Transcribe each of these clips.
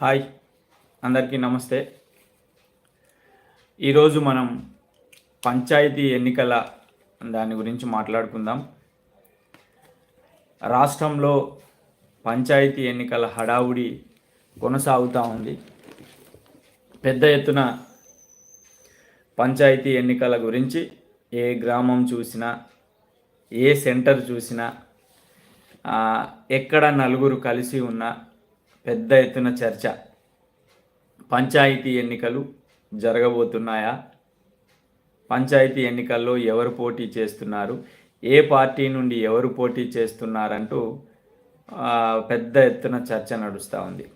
Hi అందరికీ నమస్తే. ఈరోజు మనం పంచాయతీ ఎన్నికల దాని గురించి మాట్లాడుకుందాం. రాష్ట్రంలో పంచాయతీ ఎన్నికల హడావుడి కొనసాగుతూ ఉంది. పెద్ద ఎత్తున పంచాయతీ ఎన్నికల గురించి ఏ గ్రామం చూసినా ఏ సెంటర్ చూసినా ఎక్కడ నలుగురు కలిసి ఉన్నా పెద్ద ఎత్తున చర్చ. పంచాయతీ ఎన్నికలు జరగబోతున్నాయా? పంచాయతీ ఎన్నికల్లో ఎవరు పోటీ చేస్తున్నారు? ఏ పార్టీ నుండి ఎవరు పోటీ చేస్తున్నారంటూ పెద్ద ఎత్తున చర్చ నడుస్తూ ఉంది.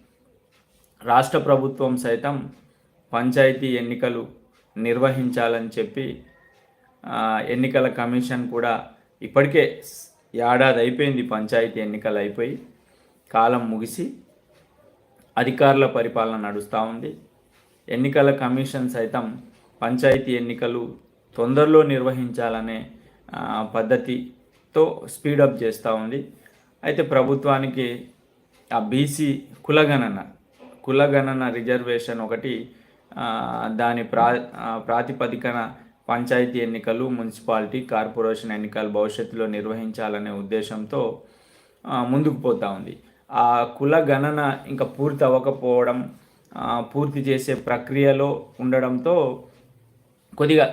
రాష్ట్ర ప్రభుత్వం సైతం పంచాయతీ ఎన్నికలు నిర్వహించాలని చెప్పి ఎన్నికల కమిషన్ కూడా ఇప్పటికే ఏడాది అయిపోయింది పంచాయతీ ఎన్నికలు అయిపోయి కాలం ముగిసి అధికారుల పరిపాలన నడుస్తూ ఉంది. ఎన్నికల కమిషన్ సైతం పంచాయతీ ఎన్నికలు తొందరలో నిర్వహించాలనే పద్ధతితో స్పీడప్ చేస్తూ ఉంది. అయితే ప్రభుత్వానికి ఆ బీసీ కులగణన కులగణన రిజర్వేషన్ ఒకటి దాని ప్రా ప్రాతిపదికన పంచాయతీ ఎన్నికలు మున్సిపాలిటీ కార్పొరేషన్ ఎన్నికలు భవిష్యత్తులో నిర్వహించాలనే ఉద్దేశంతో ముందుకు పోతా ఉంది. ఆ కుల గణన ఇంకా పూర్తి అవ్వకపోవడం పూర్తి చేసే ప్రక్రియలో ఉండడంతో కొద్దిగా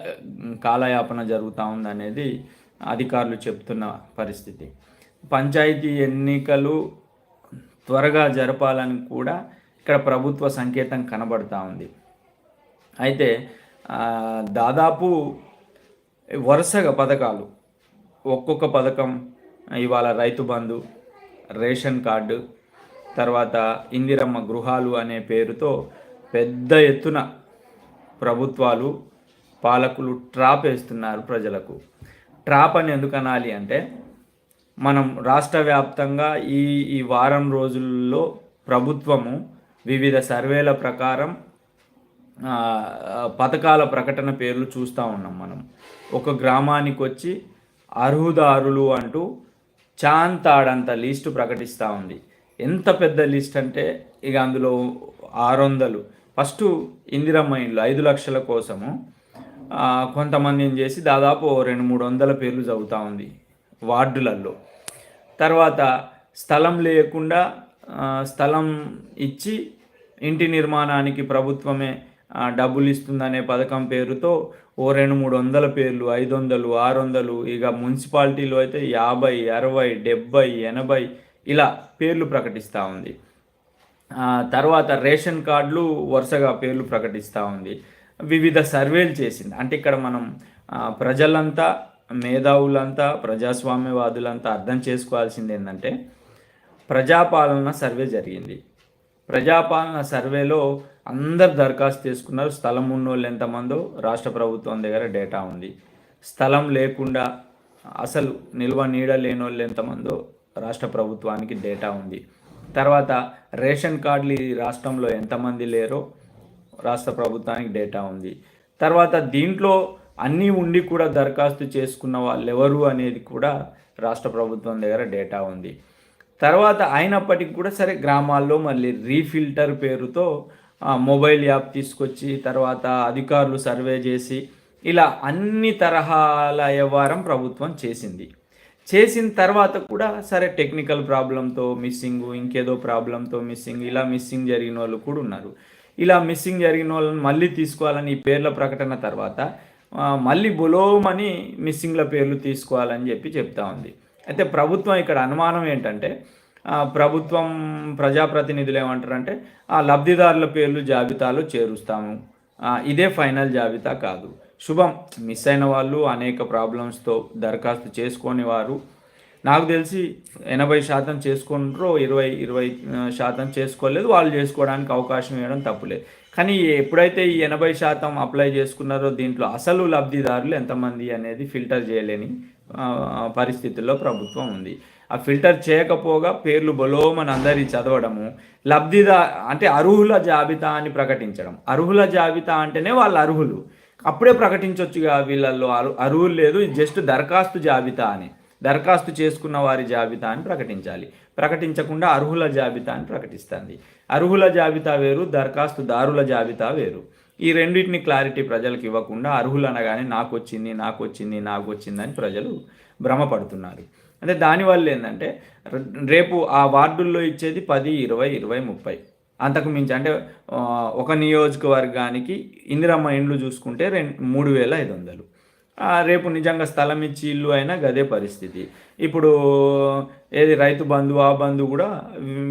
కాలయాపన జరుగుతూ ఉందనేది అధికారులు చెప్తున్న పరిస్థితి. పంచాయతీ ఎన్నికలు త్వరగా జరపాలని కూడా ఇక్కడ ప్రభుత్వ సంకేతం కనబడతా ఉంది. అయితే దాదాపు వరుసగా పథకాలు ఒక్కొక్క పథకం ఇవాళ రైతు బంధు రేషన్ కార్డు తర్వాత ఇందిరమ్మ గృహాలు అనే పేరుతో పెద్ద ఎత్తున ప్రభుత్వాలు పాలకులు ట్రాప్ వేస్తున్నారు ప్రజలకు. ట్రాప్ అని ఎందుకు అనాలి అంటే మనం రాష్ట్ర వ్యాప్తంగా ఈ ఈ వారం రోజుల్లో ప్రభుత్వము వివిధ సర్వేల ప్రకారం పథకాల ప్రకటన పేర్లు చూస్తూ ఉన్నాం మనం. ఒక గ్రామానికి వచ్చి అర్హుదారులు అంటూ చాంతాడంత లిస్టు ప్రకటిస్తూ ఉంది. ఎంత పెద్ద లిస్ట్ అంటే ఇక అందులో ఆరు వందలు ఫస్ట్ ఇందిరమ్మ ఇండ్లు ఐదు లక్షల కోసము. ఆ, కొంతమంది ఏం చేసి దాదాపు రెండు మూడు వందల పేర్లు చదువుతూ ఉంది వార్డులలో తర్వాత స్థలం లేకుండా స్థలం ఇచ్చి ఇంటి నిర్మాణానికి ప్రభుత్వమే డబ్బులు ఇస్తుందనే పథకం పేరుతో ఓ రెండు మూడు వందల పేర్లు ఐదు వందలు ఆరు వందలు ఇక మున్సిపాలిటీలో అయితే యాభై అరవై డెబ్బై ఎనభై ఇలా పేర్లు ప్రకటిస్తూ ఉంది. తర్వాత రేషన్ కార్డులు వరుసగా పేర్లు ప్రకటిస్తూ ఉంది. వివిధ సర్వేలు చేసింది. అంటే ఇక్కడ మనం ప్రజలంతా మేధావులంతా ప్రజాస్వామ్యవాదులంతా అర్థం చేసుకోవాల్సింది ఏంటంటే ప్రజాపాలన సర్వే జరిగింది. ప్రజాపాలన సర్వేలో అందరు దరఖాస్తు చేసుకున్నారు. స్థలం ఉన్నోళ్ళు ఎంతమందో రాష్ట్ర ప్రభుత్వం దగ్గర డేటా ఉంది. స్థలం లేకుండా అసలు నిల్వ నీడ లేని వాళ్ళు ఎంతమందో రాష్ట్ర ప్రభుత్వానికి డేటా ఉంది. తర్వాత రేషన్ కార్డులు ఈ రాష్ట్రంలో ఎంతమంది లేరో రాష్ట్ర ప్రభుత్వానికి డేటా ఉంది. తర్వాత దీంట్లో అన్నీ ఉండి కూడా దరఖాస్తు చేసుకున్న వాళ్ళు ఎవరు అనేది కూడా రాష్ట్ర ప్రభుత్వం దగ్గర డేటా ఉంది. తర్వాత అయినప్పటికీ కూడా సరే గ్రామాల్లో మళ్ళీ రీఫిల్టర్ పేరుతో మొబైల్ యాప్ తీసుకొచ్చి తర్వాత అధికారులు సర్వే చేసి ఇలా అన్ని తరహాల వ్యవహారం ప్రభుత్వం చేసింది. చేసిన తర్వాత కూడా సరే టెక్నికల్ ప్రాబ్లంతో మిస్సింగ్ ఇంకేదో ప్రాబ్లంతో మిస్సింగ్ ఇలా మిస్సింగ్ జరిగిన వాళ్ళు కూడా ఉన్నారు. ఇలా మిస్సింగ్ జరిగిన వాళ్ళని మళ్ళీ తీసుకోవాలని ఈ పేర్ల ప్రకటన తర్వాత మళ్ళీ బులోమని మిస్సింగ్ల పేర్లు తీసుకోవాలని చెప్పి చెప్తా ఉంది. అయితే ప్రభుత్వం ఇక్కడ అనుమానం ఏంటంటే ప్రభుత్వం ప్రజాప్రతినిధులు ఏమంటారంటే ఆ లబ్ధిదారుల పేర్లు జాబితాలో చేరుస్తాము. ఇదే ఫైనల్ జాబితా కాదు. శుభం. మిస్ అయిన వాళ్ళు అనేక ప్రాబ్లమ్స్తో దరఖాస్తు చేసుకొని వారు నాకు తెలిసి ఎనభై శాతం చేసుకుంటారో ఇరవై ఇరవై శాతం చేసుకోలేదు. వాళ్ళు చేసుకోవడానికి అవకాశం ఇవ్వడం తప్పులేదు కానీ ఎప్పుడైతే ఈ ఎనభై శాతం అప్లై చేసుకున్నారో దీంట్లో అసలు లబ్ధిదారులు ఎంతమంది అనేది ఫిల్టర్ చేయలేని పరిస్థితుల్లో ప్రభుత్వం ఉంది. ఆ ఫిల్టర్ చేయకపోగా పేర్లు బలోమని అందరి చదవడము లబ్ధిదా అంటే అర్హుల జాబితా అని ప్రకటించడం. అర్హుల జాబితా అంటేనే వాళ్ళు అర్హులు. అప్పుడే ప్రకటించవచ్చుగా వీళ్ళల్లో అరు అర్హులు లేదు జస్ట్ దరఖాస్తు జాబితా అని. దరఖాస్తు చేసుకున్న వారి జాబితా అని ప్రకటించాలి. ప్రకటించకుండా అర్హుల జాబితా అని ప్రకటిస్తుంది. అర్హుల జాబితా వేరు దరఖాస్తుదారుల జాబితా వేరు. ఈ రెండింటిని క్లారిటీ ప్రజలకు ఇవ్వకుండా అర్హులు అనగానే నాకు వచ్చింది నాకు వచ్చింది నాకు వచ్చింది అని ప్రజలు భ్రమపడుతున్నారు. అంటే దానివల్ల ఏంటంటే రేపు ఆ వార్డుల్లో ఇచ్చేది పది ఇరవై ఇరవై ముప్పై. అంతకు మించి అంటే ఒక నియోజకవర్గానికి ఇందిరమ్మ ఇండ్లు చూసుకుంటే రెండు మూడు వేల ఐదు వందలు. రేపు నిజంగా స్థలం ఇచ్చి ఇల్లు అయినా గదే పరిస్థితి. ఇప్పుడు ఏది రైతు బంధు ఆ బంధు కూడా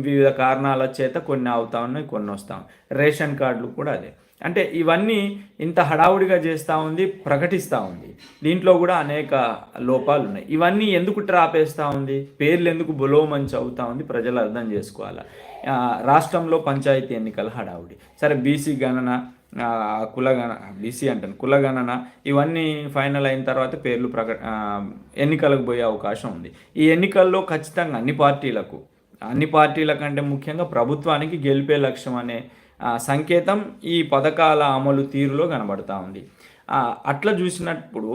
వివిధ కారణాల చేత కొన్ని అవుతా ఉన్నాయి కొన్ని వస్తాం రేషన్ కార్డులు కూడా అదే. అంటే ఇవన్నీ ఇంత హడావుడిగా చేస్తూ ఉంది ప్రకటిస్తూ ఉంది. దీంట్లో కూడా అనేక లోపాలు ఉన్నాయి ఇవన్నీ ఎందుకు ట్రాపేస్తూ ఉంది? పేర్లు ఎందుకు బులోమంచి అవుతా ఉంది? ప్రజలు అర్థం చేసుకోవాలి? రాష్ట్రంలో పంచాయతీ ఎన్నికల హడావుడి. సరే బీసీ గణన కులగణ బీసీ అంటాను కులగణన ఇవన్నీ ఫైనల్ అయిన తర్వాత పేర్లు ప్రక ఎన్నికలకు పోయే అవకాశం ఉంది. ఈ ఎన్నికల్లో ఖచ్చితంగా అన్ని పార్టీలకు అన్ని పార్టీల కంటే ముఖ్యంగా ప్రభుత్వానికి గెలిపే లక్ష్యం అనే సంకేతం ఈ పథకాల అమలు తీరులో కనబడతా ఉంది. అట్లా చూసినప్పుడు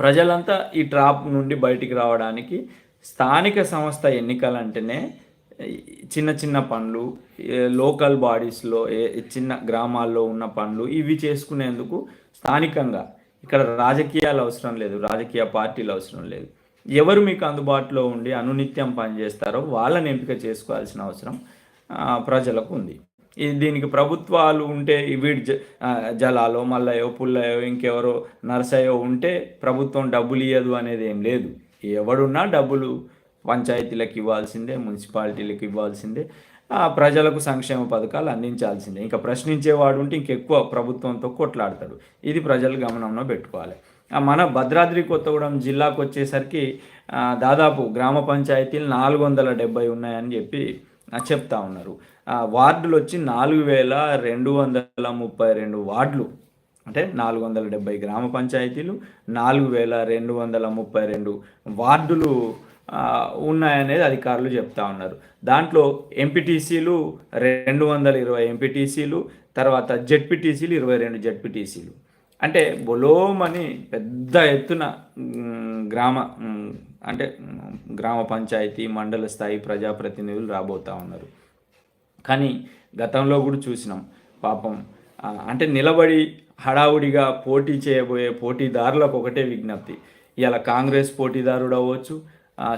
ప్రజలంతా ఈ ట్రాప్ నుండి బయటికి రావడానికి స్థానిక సంస్థ ఎన్నికలంటేనే చిన్న చిన్న పనులు లోకల్ బాడీస్లో ఏ చిన్న గ్రామాల్లో ఉన్న పనులు ఇవి చేసుకునేందుకు స్థానికంగా ఇక్కడ రాజకీయాలు అవసరం లేదు రాజకీయ పార్టీలు అవసరం లేదు. ఎవరు మీకు అందుబాటులో ఉండి అనునిత్యం పనిచేస్తారో వాళ్ళని ఎంపిక చేసుకోవాల్సిన అవసరం ప్రజలకు ఉంది. దీనికి ప్రభుత్వాలు ఉంటే వీడి జ జలాలో మల్లయో పుల్లయో ఇంకెవరో నర్సయో ఉంటే ప్రభుత్వం డబ్బులు ఇవ్వదు అనేది ఏం లేదు. ఎవడున్నా డబ్బులు పంచాయతీలకు ఇవ్వాల్సిందే మున్సిపాలిటీలకు ఇవ్వాల్సిందే ఆ, ప్రజలకు సంక్షేమ పథకాలు అందించాల్సిందే. ఇంకా ప్రశ్నించేవాడు ఉంటే ఇంకెక్కువ ప్రభుత్వంతో కొట్లాడతాడు. ఇది ప్రజలు గమనంలో పెట్టుకోవాలి. మన భద్రాద్రి కొత్తగూడెం జిల్లాకు వచ్చేసరికి దాదాపు గ్రామ పంచాయతీలు నాలుగు వందల డెబ్బై ఉన్నాయని చెప్పి చెప్తా ఉన్నారు. వార్డులు వచ్చి నాలుగు వేల రెండు వందల ముప్పై రెండు వార్డులు. అంటే నాలుగు వందల డెబ్బై గ్రామ పంచాయతీలు నాలుగు వేల రెండు వందల ముప్పై రెండు వార్డులు ఉన్నాయనేది అధికారులు చెప్తా ఉన్నారు. దాంట్లో ఎంపీటీసీలు రెండు వందల ఇరవై ఎంపీటీసీలు తర్వాత జెడ్పీటీసీలు ఇరవై రెండు జెడ్పీటీసీలు. అంటే బొలోమని పెద్ద ఎత్తున గ్రామ అంటే గ్రామ పంచాయతీ మండల స్థాయి ప్రజాప్రతినిధులు రాబోతా ఉన్నారు. కానీ గతంలో కూడా చూసినాం. పాపం అంటే నిలబడి హడావుడిగా పోటీ చేయబోయే పోటీదారులకు ఒకటే విజ్ఞప్తి. ఇలా కాంగ్రెస్ పోటీదారుడు అవ్వచ్చు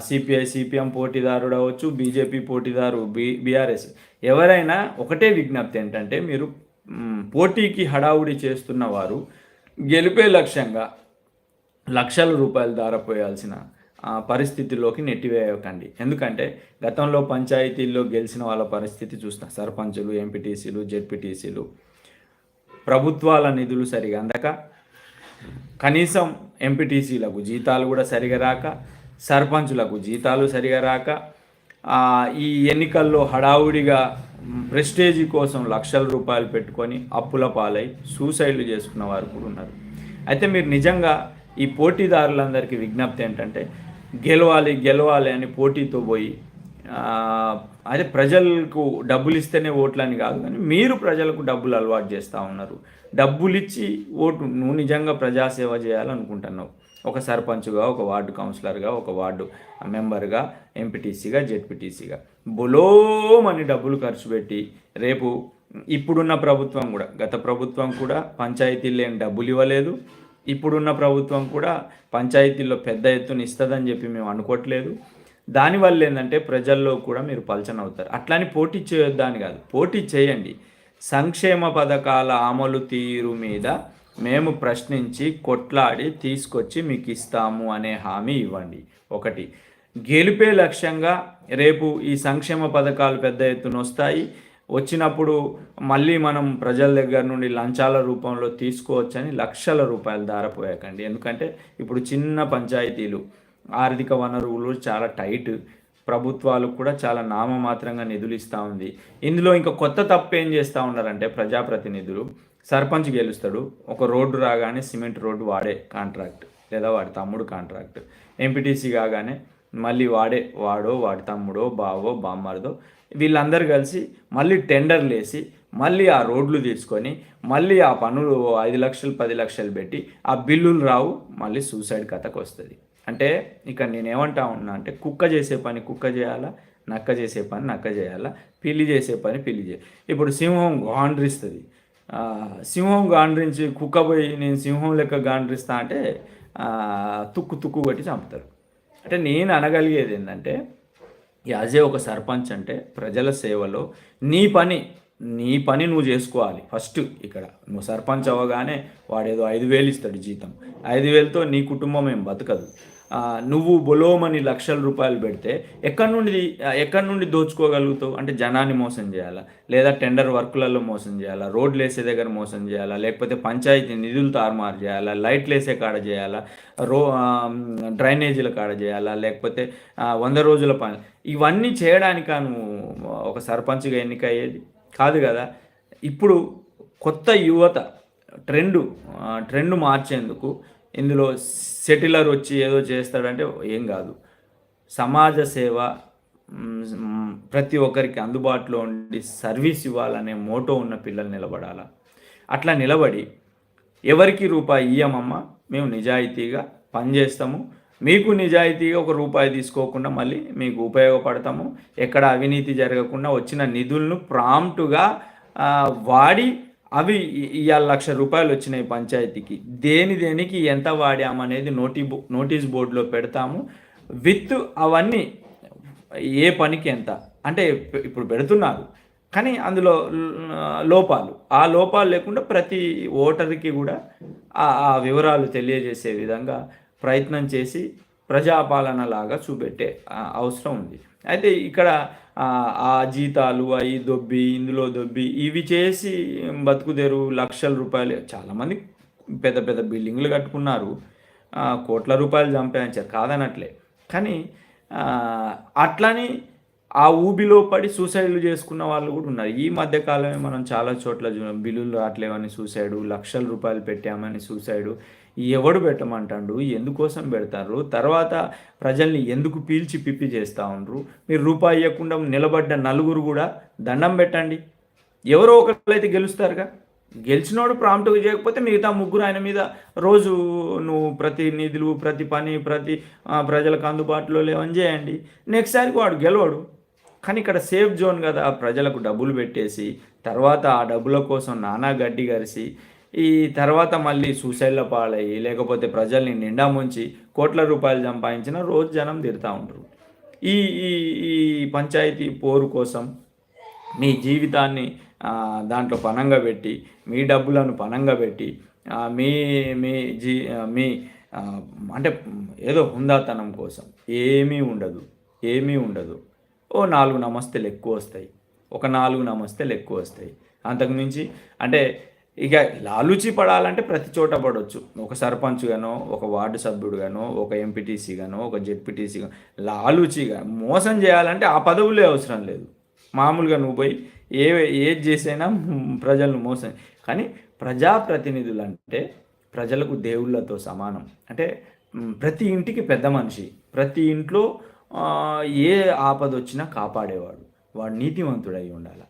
సిపిఐ సిపిఎం పోటీదారుడు అవ్వచ్చు బీజేపీ పోటీదారు బి బీఆర్ఎస్. ఎవరైనా ఒకటే విజ్ఞప్తి ఏంటంటే మీరు పోటీకి హడావుడి చేస్తున్న వారు గెలిపే లక్ష్యంగా లక్షల రూపాయలు దారపోయాల్సిన పరిస్థితుల్లోకి నెట్టివేయకండి. ఎందుకంటే గతంలో పంచాయతీల్లో గెలిచిన వాళ్ళ పరిస్థితి చూస్తాం. సర్పంచులు ఎంపీటీసీలు జెడ్పీటీసీలు. ప్రభుత్వాల నిధులు సరిగా అందక కనీసం ఎంపీటీసీలకు జీతాలు కూడా సరిగా రాక సర్పంచులకు జీతాలు సరిగా రాక ఈ ఎన్నికల్లో హడావుడిగా ప్రెస్టేజీ కోసం లక్షల రూపాయలు పెట్టుకొని అప్పుల పాలై సూసైడ్లు చేసుకున్న వారు కూడా ఉన్నారు. అయితే మీరు నిజంగా ఈ పోటీదారులందరికీ విజ్ఞప్తి ఏంటంటే గెలవాలి గెలవాలి అని పోటీతో పోయి అదే ప్రజలకు డబ్బులు ఇస్తేనే ఓట్లని కాదు కానీ మీరు ప్రజలకు డబ్బులు అలవాటు చేస్తూ ఉన్నారు. డబ్బులు ఇచ్చి ఓటు నువ్వు నిజంగా ప్రజాసేవ చేయాలనుకుంటున్నావు. ఒక సర్పంచ్గా ఒక వార్డు కౌన్సిలర్గా ఒక వార్డు మెంబర్గా ఎంపీటీసీగా జెడ్పీటీసీగా బొలోమని డబ్బులు ఖర్చు పెట్టి రేపు ఇప్పుడున్న ప్రభుత్వం కూడా గత ప్రభుత్వం కూడా పంచాయతీలు ఏం డబ్బులు ఇవ్వలేదు. ఇప్పుడున్న ప్రభుత్వం కూడా పంచాయతీల్లో పెద్ద ఎత్తున ఇస్తుందని చెప్పి మేము అనుకోవట్లేదు. దానివల్ల ఏంటంటే ప్రజల్లో కూడా మీరు పలచన అవుతారు అట్లాని పోటీ చేయొద్దని కాదు పోటీ చేయండి. సంక్షేమ పథకాల అమలు తీరు మీద మేము ప్రశ్నించి కొట్లాడి తీసుకొచ్చి మీకు ఇస్తాము అనే హామీ ఇవ్వండి. ఒకటి గెలిపే లక్ష్యంగా రేపు ఈ సంక్షేమ పథకాలు పెద్ద ఎత్తున వస్తాయి. వచ్చినప్పుడు మళ్ళీ మనం ప్రజల దగ్గర నుండి లంచాల రూపంలో తీసుకోవచ్చని లక్షల రూపాయలు దారపోయాకండి ఎందుకంటే ఇప్పుడు చిన్న పంచాయతీలు ఆర్థిక వనరులు చాలా టైట్. ప్రభుత్వాలు కూడా చాలా నామమాత్రంగా నిధులు ఇస్తూ ఉంది. ఇందులో ఇంకా కొత్త తప్పు ఏం చేస్తూ ఉన్నారంటే ప్రజాప్రతినిధులు. సర్పంచ్ గెలుస్తాడు ఒక రోడ్డు రాగానే సిమెంట్ రోడ్డు వాడే కాంట్రాక్ట్ లేదా వాడి తమ్ముడు కాంట్రాక్ట్. ఎంపీటీసీ కాగానే మళ్ళీ వాడే వాడో వాడి తమ్ముడో బావో బామ్మర్దో వీళ్ళందరూ కలిసి మళ్ళీ టెండర్లు వేసి మళ్ళీ ఆ రోడ్లు తీసుకొని మళ్ళీ ఆ పనులు ఐదు లక్షలు పది లక్షలు పెట్టి ఆ బిల్లులు రావు మళ్ళీ సూసైడ్ కథకు వస్తుంది. అంటే ఇక నేనేమంటా ఉన్నా అంటే కుక్క చేసే పని కుక్క చేయాలా నక్క చేసే పని నక్క చేయాలా పిల్లి చేసే పని పిల్లి చేయాలి ఇప్పుడు సింహం గాండ్రిస్తుంది. సింహం గాండ్రించి కుక్క పోయి నేను సింహం లెక్క గాండ్రిస్తా అంటే తుక్కు తుక్కు కొట్టి చంపుతారు. అంటే నేను అనగలిగేది ఏంటంటే యాజే ఒక సర్పంచ్ అంటే ప్రజల సేవలో నీ పని నీ పని నువ్వు చేసుకోవాలి. ఫస్ట్ ఇక్కడ నువ్వు సర్పంచ్ అవ్వగానే వాడేదో ఐదు వేలు ఇస్తాడు జీతం. ఐదు వేలతో నీ కుటుంబం ఏం బతకదు. నువ్వు బొలోమని లక్షల రూపాయలు పెడితే ఎక్కడి నుండి ఎక్కడి నుండి దోచుకోగలుగుతావు? అంటే జనాన్ని మోసం చేయాలా? లేదా టెండర్ వర్కులలో మోసం చేయాలా? రోడ్లు వేసే దగ్గర మోసం చేయాలా? లేకపోతే పంచాయతీ నిధులు తారుమారు చేయాలా? లైట్లు వేసే కాడ చేయాలా? రో డ్రైనేజీల కాడ చేయాలా? లేకపోతే వంద రోజుల పని? ఇవన్నీ చేయడానిక నువ్వు ఒక సర్పంచ్గా ఎన్నిక అయ్యేది కాదు కదా. ఇప్పుడు కొత్త యువత ట్రెండ్ ట్రెండ్ మార్చేందుకు ఇందులో సెటిలర్ వచ్చి ఏదో చేస్తాడంటే ఏం కాదు. సమాజ సేవ ప్రతి ఒక్కరికి అందుబాటులో ఉండి సర్వీస్ ఇవ్వాలనే మోటో ఉన్న పిల్లలు నిలబడాలా? అట్లా నిలబడి ఎవరికి రూపాయి ఇయ్యమమ్మా? మేము నిజాయితీగా పనిచేస్తాము మీకు నిజాయితీగా ఒక రూపాయి తీసుకోకుండా మళ్ళీ మీకు ఉపయోగపడతాము. ఎక్కడ అవినీతి జరగకుండా వచ్చిన నిధులను ప్రాంప్టుగా వాడి అవి ఇవాళ లక్ష రూపాయలు వచ్చినాయి పంచాయతీకి. దేని దేనికి ఎంత వాడామనేది నోటి బో- నోటీస్ బోర్డులో పెడతాము. విత్ అవన్నీ ఏ పనికి ఎంత? అంటే ఇప్పుడు పెడుతున్నారు. కానీ అందులో లోపాలు. ఆ లోపాలు లేకుండా ప్రతి ఓటర్కి కూడా ఆ వివరాలు తెలియజేసే విధంగా ప్రయత్నం చేసి ప్రజాపాలన లాగా చూపెట్టే అవసరం ఉంది. అయితే ఇక్కడ ఆ, జీతాలు అవి దొబ్బి ఇందులో దొబ్బి ఇవి చేసి బతుకుదేరు లక్షల రూపాయలు. చాలామంది పెద్ద పెద్ద బిల్డింగ్లు కట్టుకున్నారు. కోట్ల రూపాయలు సంపాదించారు. కాదనట్లే. కానీ అట్లని ఆ ఊబిలో పడి సూసైడ్లు చేసుకున్న వాళ్ళు కూడా ఉన్నారు. ఈ మధ్య కాలమే మనం చాలా చోట్ల బిల్లులు రావట్లేవని సూసైడు లక్షల రూపాయలు పెట్టామని సూసైడు. ఎవడు పెట్టమంటాడు? ఎందుకోసం పెడతారు? తర్వాత ప్రజల్ని ఎందుకు పీల్చి పిప్పి చేస్తూ ఉండరు? మీరు రూపాయి ఇవ్వకుండా నిలబడ్డ నలుగురు కూడా దండం పెట్టండి. ఎవరో ఒకళ్ళైతే గెలుస్తారుగా? గెలిచినోడు ప్రాంప్ట్గా చేయకపోతే మిగతా ముగ్గురు ఆయన మీద రోజు నువ్వు ప్రతినిధులు ప్రతి పని ప్రతి ప్రజలకు అందుబాటులో లేవని చేయండి. నెక్స్ట్ సారికి వాడు గెలవడు. కానీ ఇక్కడ సేఫ్ జోన్ కదా. ప్రజలకు డబ్బులు పెట్టేసి తర్వాత ఆ డబ్బుల కోసం నానా గడ్డి గరిసి ఈ తర్వాత మళ్ళీ సూసైడ్ల పాలయ్యి లేకపోతే ప్రజల్ని నిండా ముంచి కోట్ల రూపాయలు సంపాదించిన రోజు జనం తిడతా ఉంటారు ఈ ఈ ఈ పంచాయతీ పోరు కోసం మీ జీవితాన్ని దాంట్లో పనంగా పెట్టి మీ డబ్బులను పనంగా పెట్టి మీ మీ జీ మీ అంటే ఏదో హుందాతనం కోసం ఏమీ ఉండదు ఏమీ ఉండదు. ఓ నాలుగు నమస్తేలు ఎక్కువ వస్తాయి ఒక నాలుగు నమస్తేలు ఎక్కువ వస్తాయి. అంతకుమించి అంటే ఇక లాలుచి పడాలంటే ప్రతి చోట పడవచ్చు ఒక సర్పంచ్గానో ఒక వార్డు సభ్యుడుగానో ఒక ఎంపీటీసీగానో ఒక జెడ్పీటీసీగా లాలుచిగా మోసం చేయాలంటే ఆ పదవులే అవసరం లేదు. మామూలుగా నువ్వు పోయి ఏ ఏది చేసైనా ప్రజలను మోసం కానీ ప్రజాప్రతినిధులు అంటే ప్రజలకు దేవుళ్ళతో సమానం. అంటే ప్రతి ఇంటికి పెద్ద మనిషి ప్రతి ఇంట్లో ఏ ఆపద వచ్చినా కాపాడేవాడు. వాడు నీతివంతుడై ఉండాలి.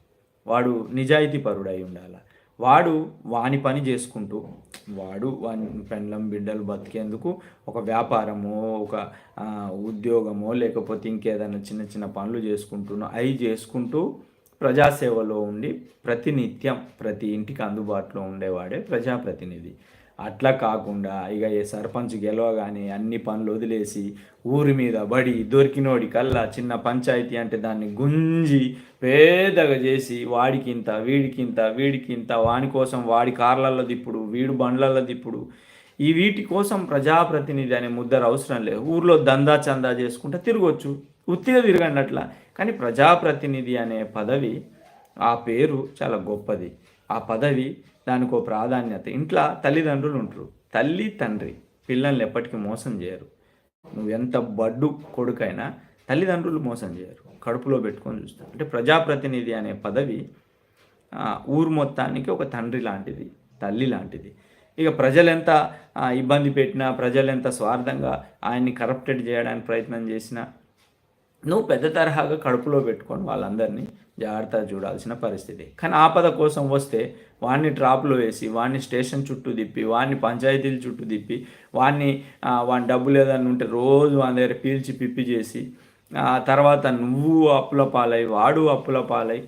వాడు నిజాయితీ పరుడై ఉండాలి. వాడు వాని పని చేసుకుంటూ వాడు వాని పెండ్లం బిడ్డలు బతికేందుకు ఒక వ్యాపారమో ఒక ఉద్యోగమో లేకపోతే ఇంకేదైనా చిన్న చిన్న పనులు చేసుకుంటున్నో అవి చేసుకుంటూ ప్రజాసేవలో ఉండి ప్రతినిత్యం ప్రతి ఇంటికి అందుబాటులో ఉండేవాడే ప్రజాప్రతినిధి. అట్లా కాకుండా ఇక ఏ సర్పంచ్ గెలవగానే అన్ని పనులు వదిలేసి ఊరి మీద బడి దొరికినోడి కల్లా చిన్న పంచాయతీ అంటే దాన్ని గుంజి పేదగా చేసి వాడికింత వీడికింత వీడికింత వాని కోసం వాడి కార్లల్లో దిప్పుడు వీడు బండ్లల్లో దిప్పుడు ఈ వీటి కోసం ప్రజాప్రతినిధి అనే ముద్దర అవసరం లేదు. ఊర్లో దందా చందా చేసుకుంటే తిరగొచ్చు. ఉత్తిగా తిరగండి అట్లా. కానీ ప్రజాప్రతినిధి అనే పదవి ఆ పేరు చాలా గొప్పది. ఆ పదవి దానికి ఒక ప్రాధాన్యత. ఇంట్లో తల్లిదండ్రులు ఉంటారు. తల్లి తండ్రి పిల్లల్ని ఎప్పటికీ మోసం చేయరు. నువ్వు ఎంత బడ్డు కొడుకైనా తల్లిదండ్రులు మోసం చేయరు. కడుపులో పెట్టుకొని చూస్తారు. అంటే ప్రజాప్రతినిధి అనే పదవి ఊరు మొత్తానికి ఒక తండ్రి లాంటిది తల్లి లాంటిది. ఇక ప్రజలు ఎంత ఇబ్బంది పెట్టినా ప్రజలు ఎంత స్వార్థంగా ఆయన్ని కరప్టెడ్ చేయడానికి ప్రయత్నం చేసినా నువ్వు పెద్ద తరహాగా కడుపులో పెట్టుకొని వాళ్ళందరినీ జాగ్రత్తగా చూడాల్సిన పరిస్థితి. కానీ ఆపద కోసం వస్తే వాడిని ట్రాప్లో వేసి వాడిని స్టేషన్ చుట్టూ తిప్పి వాడిని పంచాయతీల చుట్టూ తిప్పి వాడిని వాడిని డబ్బు డబ్బులు ఏదైనా ఉంటే రోజు వాని దగ్గర పీల్చి పిప్పి చేసి ఆ తర్వాత నువ్వు అప్పుల పాలై వాడు అప్పుల పాలై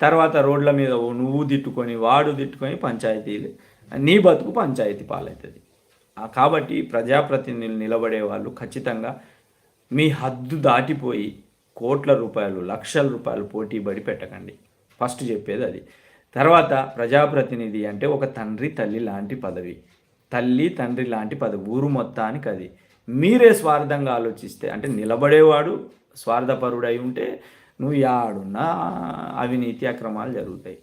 తర్వాత రోడ్ల మీద నువ్వు తిట్టుకొని వాడు తిట్టుకొని పంచాయతీలు. నీ బతుకు పంచాయతీ పాలవుతుంది కాబట్టి ప్రజాప్రతినిధులు నిలబడే వాళ్ళు ఖచ్చితంగా మీ హద్దు దాటిపోయి కోట్ల రూపాయలు లక్షల రూపాయలు పోటీ పడి పెట్టకండి. ఫస్ట్ చెప్పేది అది. తర్వాత ప్రజాప్రతినిధి అంటే ఒక తండ్రి తల్లి లాంటి పదవి. తల్లి తండ్రి లాంటి పదవి. ఊరు మొత్తానికి అది. మీరే స్వార్థంగా ఆలోచిస్తే అంటే నిలబడేవాడు స్వార్థపరుడై ఉంటే నువ్వు యాడున్నా అవినీతి అక్రమాలు జరుగుతాయి.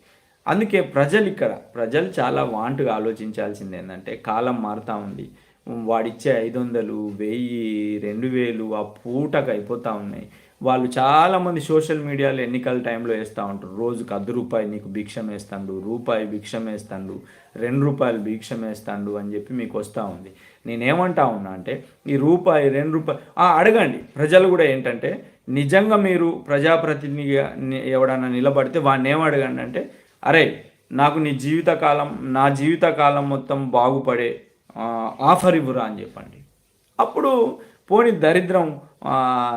అందుకే ప్రజలు ఇక్కడ ప్రజలు చాలా వాంటుగా ఆలోచించాల్సింది ఏంటంటే కాలం మారుతూ ఉంది. వాడిచ్చే ఐదు వందలు వెయ్యి రెండు వేలు ఆ పూటకు అయిపోతూ ఉన్నాయి. వాళ్ళు చాలామంది సోషల్ మీడియాలో ఎన్నికల టైంలో వేస్తూ ఉంటారు. రోజుకు అర్ధ రూపాయి నీకు భిక్షం వేస్తాడు రూపాయి భిక్షం వేస్తాడు రెండు రూపాయలు భిక్షం వేస్తాడు అని చెప్పి మీకు వస్తూ ఉంది. నేనేమంటా ఉన్నా అంటే ఈ రూపాయి రెండు రూపాయి అడగండి. ప్రజలు కూడా ఏంటంటే నిజంగా మీరు ప్రజాప్రతినిధిగా ఎవడన్నా నిలబడితే వాడిని ఏమడగండి అంటే అరే నాకు నీ జీవితకాలం నా జీవితకాలం మొత్తం బాగుపడే ఆఫర్ ఇవ్వరా అని చెప్పండి. అప్పుడు పోని దరిద్రం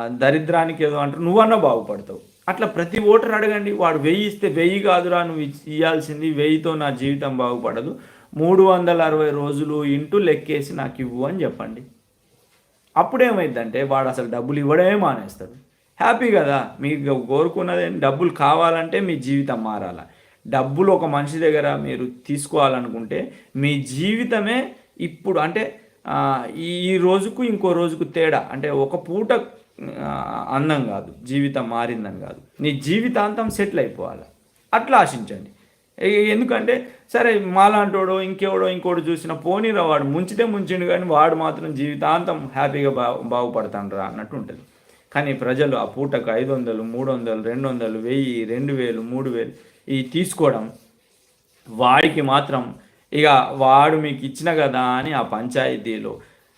దరిద్రానికి ఏదో అంటారు. నువ్వన్నా బాగుపడతావు. అట్లా ప్రతి ఓటర్ అడగండి. వాడు వెయ్యి ఇస్తే వెయ్యి కాదురా నువ్వు ఇవ్వాల్సింది వెయ్యితో నా జీవితం బాగుపడదు. మూడు వందల అరవై రోజులు ఇంటూ లెక్కేసి నాకు ఇవ్వు అని చెప్పండి. అప్పుడేమైందంటే వాడు అసలు డబ్బులు ఇవ్వడమే మానేస్తాడు. హ్యాపీ కదా మీకు కోరుకున్నది డబ్బులు కావాలంటే మీ జీవితం మారాల. డబ్బులు ఒక మనిషి దగ్గర మీరు తీసుకోవాలనుకుంటే మీ జీవితమే ఇప్పుడు అంటే ఈ రోజుకు ఇంకో రోజుకు తేడా అంటే ఒక పూట అందం కాదు జీవితం మారిందని కాదు. నీ జీవితాంతం సెటిల్ అయిపోవాలి? అట్లా ఆశించండి. ఎందుకంటే సరే మాలాంటోడో ఇంకెవడో ఇంకోటి చూసిన పోనీరా వాడు ముంచితే ముంచిండు కానీ వాడు మాత్రం జీవితాంతం హ్యాపీగా బాగు బాగుపడతాండ్రా అన్నట్టు ఉంటుంది. కానీ ప్రజలు ఆ పూటకు ఐదు వందలు మూడు వందలు రెండు వందలు వెయ్యి రెండు వేలు మూడు వేలు ఇవి తీసుకోవడం వాడికి మాత్రం ఇక వాడు మీకు ఇచ్చిన కదా అని ఆ పంచాయతీలో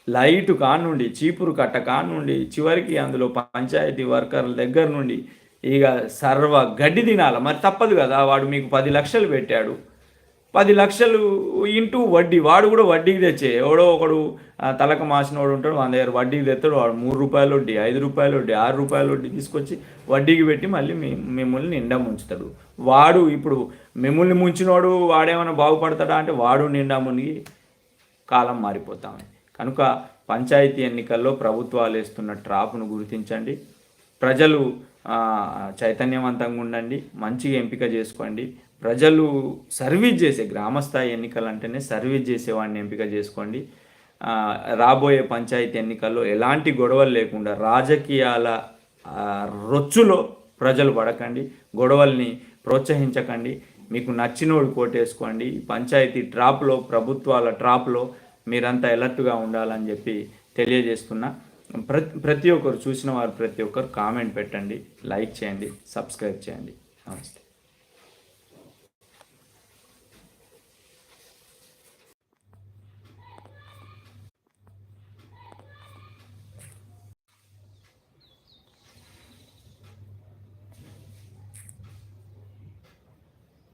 లైటు కానుండి చీపురు కట్ట కానుండి చివరికి అందులో పంచాయతీ వర్కర్ల దగ్గర నుండి ఇక సర్వ గడ్డి తినాల. మరి తప్పదు కదా వాడు మీకు పది లక్షలు పెట్టాడు. పది లక్షలు ఇంటూ వడ్డీ వాడు కూడా వడ్డీకి తెచ్చే. ఎవడో ఒకడు తలక మాసినోడు ఉంటాడు మన దగ్గర వడ్డీకి తెస్తాడు వాడు మూడు రూపాయలు వడ్డీ ఐదు రూపాయలు వడ్డీ ఆరు రూపాయలు వడ్డీ తీసుకొచ్చి వడ్డీకి పెట్టి మళ్ళీ మిమ్మల్ని నిండా ముంచుతాడు. వాడు ఇప్పుడు మిమ్మల్ని ముంచినోడు వాడేమైనా బాగుపడతాడా అంటే వాడు నిండా మునిగి కాలం మారిపోతామని కనుక పంచాయతీ ఎన్నికల్లో ప్రభుత్వాలు వేస్తున్న ట్రాప్ను గుర్తించండి. ప్రజలు చైతన్యవంతంగా ఉండండి. మంచిగా ఎంపిక చేసుకోండి. ప్రజలు సర్వీస్ చేసే గ్రామస్థాయి ఎన్నికలు అంటేనే సర్వీస్ చేసేవాడిని ఎంపిక చేసుకోండి. రాబోయే పంచాయతీ ఎన్నికల్లో ఎలాంటి గొడవలు లేకుండా రాజకీయాల రొచ్చులో ప్రజలు పడకండి. గొడవల్ని ప్రోత్సహించకండి. మీకు నచ్చినోడు కోటేసుకోండి. పంచాయతీ ట్రాప్లో ప్రభుత్వాల ట్రాప్లో మీరంతా ఎలర్ట్గా ఉండాలని చెప్పి తెలియజేస్తున్నా. ప్రతి ప్రతి ఒక్కరు చూసిన వారు ప్రతి ఒక్కరు కామెంట్ పెట్టండి. లైక్ చేయండి. సబ్స్క్రైబ్ చేయండి. నమస్తే.